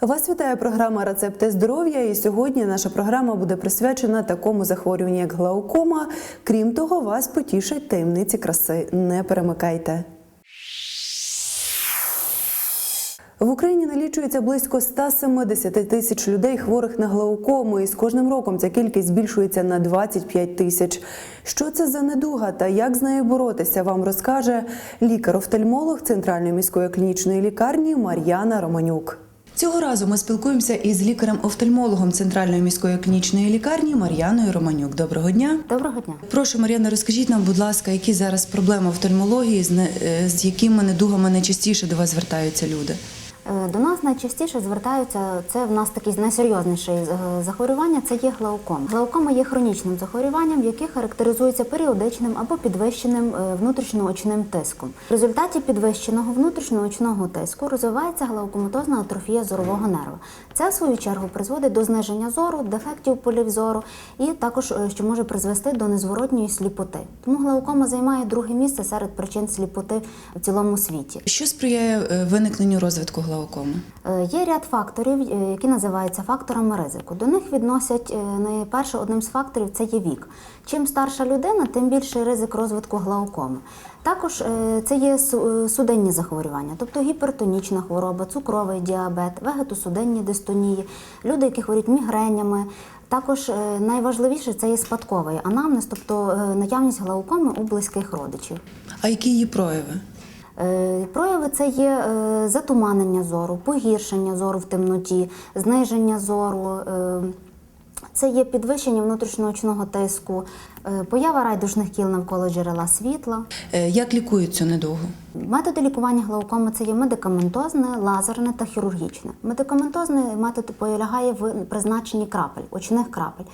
Вас вітає програма Рецепти здоров'я. І сьогодні наша програма буде присвячена такому захворюванню, як глаукома. Крім того, вас потішать таємниці краси. Не перемикайте. В Україні налічується близько 170 тисяч людей, хворих на глаукому, і з кожним роком ця кількість збільшується на 25 тисяч. Що це за недуга та як з нею боротися, вам розкаже лікар-офтальмолог Центральної міської клінічної лікарні Мар'яна Романюк. Цього разу ми спілкуємося із лікарем-офтальмологом Центральної міської клінічної лікарні Мар'яною Романюк. Доброго дня. Доброго дня. Прошу, Мар'яна, розкажіть нам, будь ласка, які зараз проблеми офтальмології, з, е, з якими недугами найчастіше до вас звертаються люди? Е, До нас найчастіше звертаються, це в нас такий найсерйозніший е, захворювання, це є глауком. Глаукома є хронічним захворюванням, яке характеризується періодичним або підвищеним е, внутрішньоочним тиском. В результаті підвищеного внутрішньоочного тиску розвивається глаукоматозна атрофія зорового нерва. Це в свою чергу призводить до зниження зору, дефектів полів зору і також що може призвести до незворотньої сліпоти. Тому глаукома займає друге місце серед причин сліпоти в цілому світі. Що сприяє виникненню розвитку глаукоми? Е, Є ряд факторів, е, які називаються факторами ризику. До них відносять е, найперше одним з факторів це є вік. Чим старша людина, тим більший ризик розвитку глаукоми. Також це є су- судинні захворювання, тобто гіпертонічна хвороба, цукровий діабет, вегетосудинні дистонії, люди, які хворіють мігренями. Також найважливіше це є спадковий анамнез, тобто наявність глаукоми у близьких родичів. А які її прояви? Е, Прояви це є е, затуманення зору, погіршення зору в темноті, зниження зору, е, це є підвищення внутрішньоочного тиску, поява райдушних кіл навколо джерела світла. Як лікують цю недугу? Методи лікування глаукоми це є медикаментозне, лазерне та хірургічне. Медикаментозний метод полягає в призначенні крапель, очних крапель.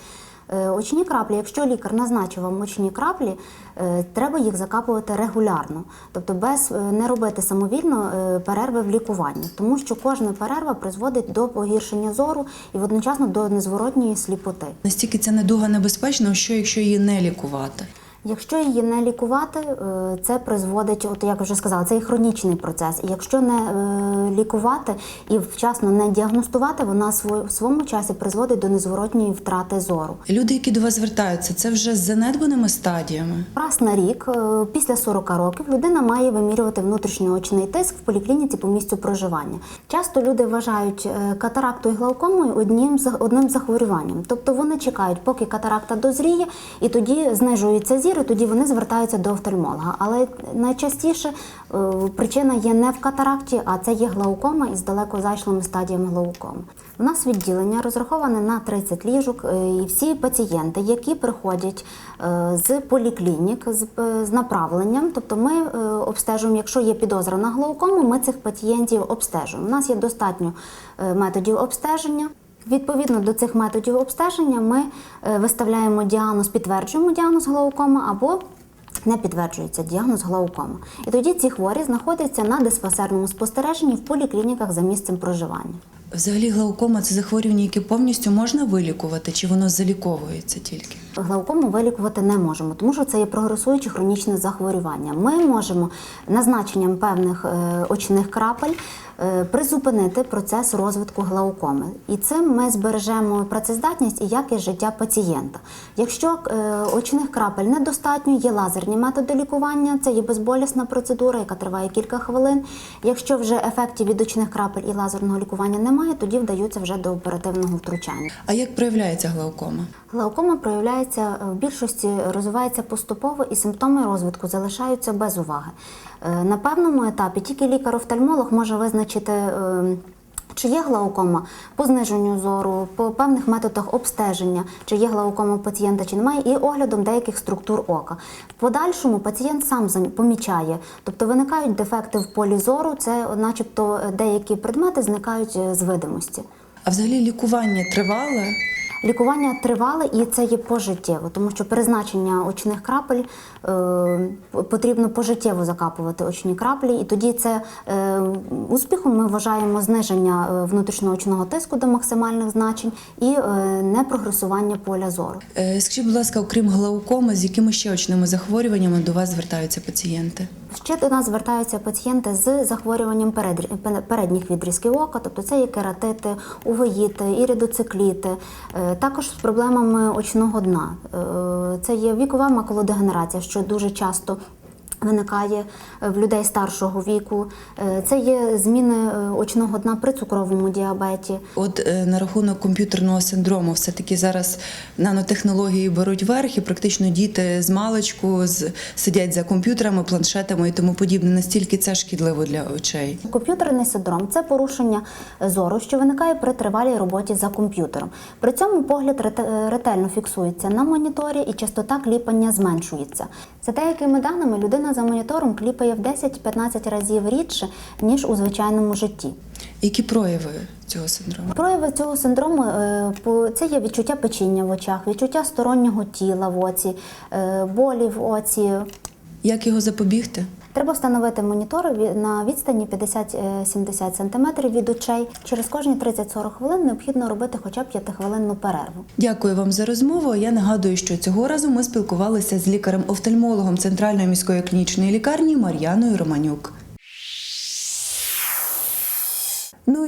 Е, Очні краплі, якщо лікар назначив вам очні краплі, е, треба їх закапувати регулярно, тобто без е, не робити самовільно перерви в лікуванні, тому що кожна перерва призводить до погіршення зору і водночасно до незворотньої сліпоти. Настільки ця недуга небезпечна, що якщо її не лікувати? Якщо її не лікувати, е, це призводить, от як вже сказала, це і хронічний процес. І якщо не е, лікувати і вчасно не діагностувати, вона в своєму часі призводить до незворотньої втрати зору. Люди, які до вас звертаються, це вже з занедбаними стадіями. Раз на рік, е, після 40 років, людина має вимірювати внутрішньоочний тиск в поліклініці по місцю проживання. Часто люди вважають катаракту і глаукому одним одним захворюванням. Тобто вони чекають, поки катаракта дозріє, і тоді знижується зір, і тоді вони звертаються до офтальмолога. Але найчастіше е, причина є не в катаракті, а це є глаукома із далекозайшлими стадіями глаукоми. У нас відділення розраховане на 30 ліжок, е, і всі пацієнти, які приходять е, з поліклінік з, направленням, тобто ми обстежуємо, якщо є підозра на глаукому, ми цих пацієнтів обстежуємо. У нас є достатньо методів обстеження. Відповідно до цих методів обстеження ми е, виставляємо діагноз, підтверджуємо діагноз глаукома або не підтверджується діагноз глаукома. І тоді ці хворі знаходяться на диспансерному спостереженні в поліклініках за місцем проживання. Взагалі, глаукома це захворювання, яке повністю можна вилікувати, чи воно заліковується тільки? Глаукому вилікувати не можемо, тому що це є прогресуюче хронічне захворювання. Ми можемо назначенням певних е, очних крапель призупинити процес розвитку глаукоми. І цим ми збережемо працездатність і якість життя пацієнта. Якщо е, очних крапель недостатньо, є лазерні методи лікування, це є безболісна процедура, яка триває кілька хвилин. Якщо вже ефектів від очних крапель і лазерного лікування немає, тоді вдаються вже до оперативного втручання. А як проявляється глаукома? Глаукома проявляється е, в більшості, розвивається поступово, і симптоми розвитку залишаються без уваги. Е, На певному етапі тільки лікар-офтальмолог може визначити. Е, Чи є глаукома по зниженню зору, по певних методах обстеження, чи є глаукома у пацієнта, чи немає, і оглядом деяких структур ока. В подальшому пацієнт сам помічає, тобто виникають дефекти в полі зору, це, начебто, деякі предмети зникають е, з видимості. А взагалі лікування тривале? Лікування тривале і це є пожиттєво, тому що призначення очних крапель е, потрібно пожиттєво закапувати очні краплі, і тоді це е, успіхом ми вважаємо зниження е, внутрішнього очного тиску до максимальних значень і е, не прогресування поля зору. Е, Скажіть, будь ласка, окрім глаукоми, з якими ще очними захворюваннями до вас звертаються пацієнти? Ще до нас звертаються пацієнти з захворюванням передніх відрізків ока, тобто це є кератити, увоїти, іридоцикліти, редоцикліти, також з проблемами очного дна. Е, Це є вікова макулодегенерація, що дуже часто. Виникає е, в людей старшого віку. Е, Це є зміни е, очного дна при цукровому діабеті. От на рахунок комп'ютерного синдрому, все-таки зараз нанотехнології беруть верх, і практично діти з маличку з, сидять за комп'ютерами, планшетами і тому подібне. Настільки це шкідливо для очей. Комп'ютерний синдром це порушення зору, що виникає при тривалій роботі за комп'ютером. При цьому погляд рете- ретельно фіксується на моніторі і частота кліпання зменшується. За деякими даними, людина за монітором кліпає в 10-15 разів рідше, ніж у звичайному житті. Які прояви цього синдрому? Прояви цього синдрому е, це є відчуття печіння в очах, відчуття стороннього тіла в оці, е, болі в оці. Як його запобігти? Треба встановити монітор на відстані 50-70 см від очей. Через кожні 30-40 хвилин необхідно робити хоча б 5-хвилинну перерву. Дякую вам за розмову. Я нагадую, що цього разу ми спілкувалися з лікарем-офтальмологом Центральної міської клінічної лікарні Мар'яною Романюк.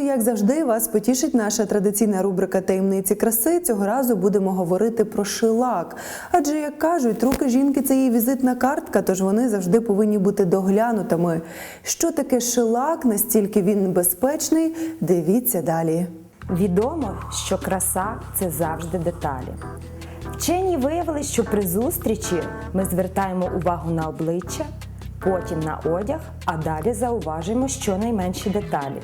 Як завжди, вас потішить наша традиційна рубрика таємниці краси. Цього разу будемо говорити про шилак. Адже як кажуть, руки жінки це її візитна картка, тож вони завжди повинні бути доглянутими. Що таке шилак, настільки він безпечний? Дивіться далі. Відомо, що краса це завжди деталі. Вчені виявили, що при зустрічі ми звертаємо увагу на обличчя, потім на одяг, а далі зауважуємо щонайменші деталі.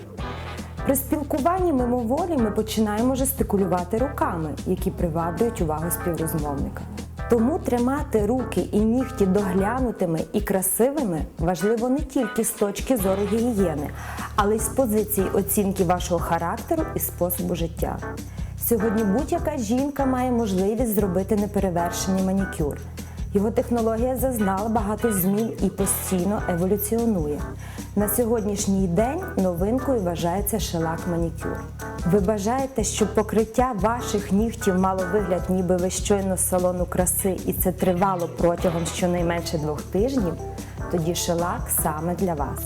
При спілкуванні мимоволі ми починаємо жестикулювати руками, які приваблюють увагу співрозмовника. Тому тримати руки і нігті доглянутими і красивими важливо не тільки з точки зору гігієни, але й з позиції оцінки вашого характеру і способу життя. Сьогодні будь-яка жінка має можливість зробити неперевершений манікюр. Його технологія зазнала багато змін і постійно еволюціонує. На сьогоднішній день новинкою вважається шелак манікюр. Ви бажаєте, щоб покриття ваших нігтів мало вигляд, ніби ви щойно з салону краси, і це тривало протягом щонайменше двох тижнів? Тоді шелак саме для вас.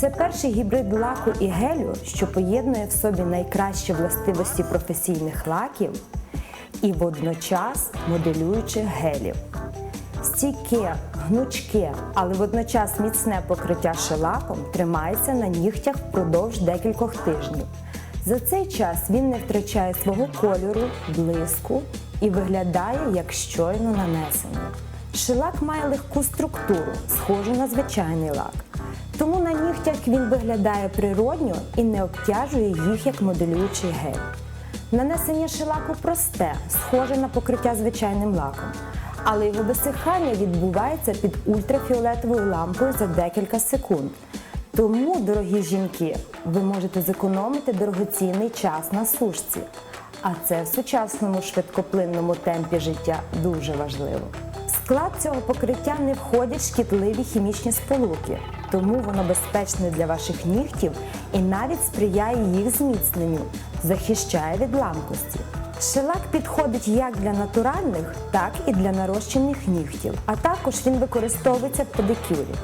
Це перший гібрид лаку і гелю, що поєднує в собі найкращі властивості професійних лаків і водночас моделюючих гелів. Стійке, гнучке, але водночас міцне покриття шелаком тримається на нігтях впродовж декількох тижнів. За цей час він не втрачає свого кольору, блиску і виглядає як щойно нанесений. Шелак має легку структуру, схожу на звичайний лак. Тому на нігтях він виглядає природньо і не обтяжує їх як моделюючий гель. Нанесення шелаку просте, схоже на покриття звичайним лаком, але його висихання відбувається під ультрафіолетовою лампою за декілька секунд. Тому, дорогі жінки, ви можете зекономити дорогоцінний час на сушці. А це в сучасному швидкоплинному темпі життя дуже важливо. В склад цього покриття не входять шкідливі хімічні сполуки, тому воно безпечне для ваших нігтів і навіть сприяє їх зміцненню, захищає від ламкості. Шелак підходить як для натуральних, так і для нарощених нігтів, а також він використовується в педикюрі.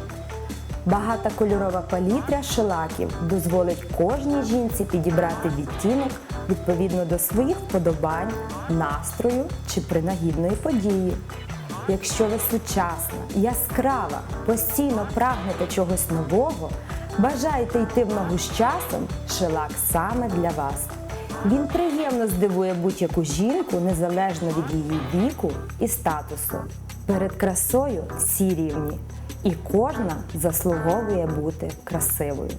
Багата кольорова палітра шелаків дозволить кожній жінці підібрати відтінок відповідно до своїх вподобань, настрою чи принагідної події. Якщо ви сучасна, яскрава, постійно прагнете чогось нового, бажаєте йти в ногу з часом, шелак саме для вас. Він приємно здивує будь-яку жінку незалежно від її віку і статусу. Перед красою всі рівні, і кожна заслуговує бути красивою.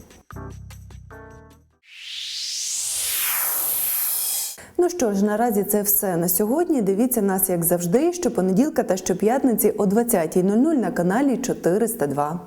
Ну що ж, наразі це все на сьогодні. Дивіться нас як завжди, щопонеділка та щоп'ятниці о 20.00 на каналі 402.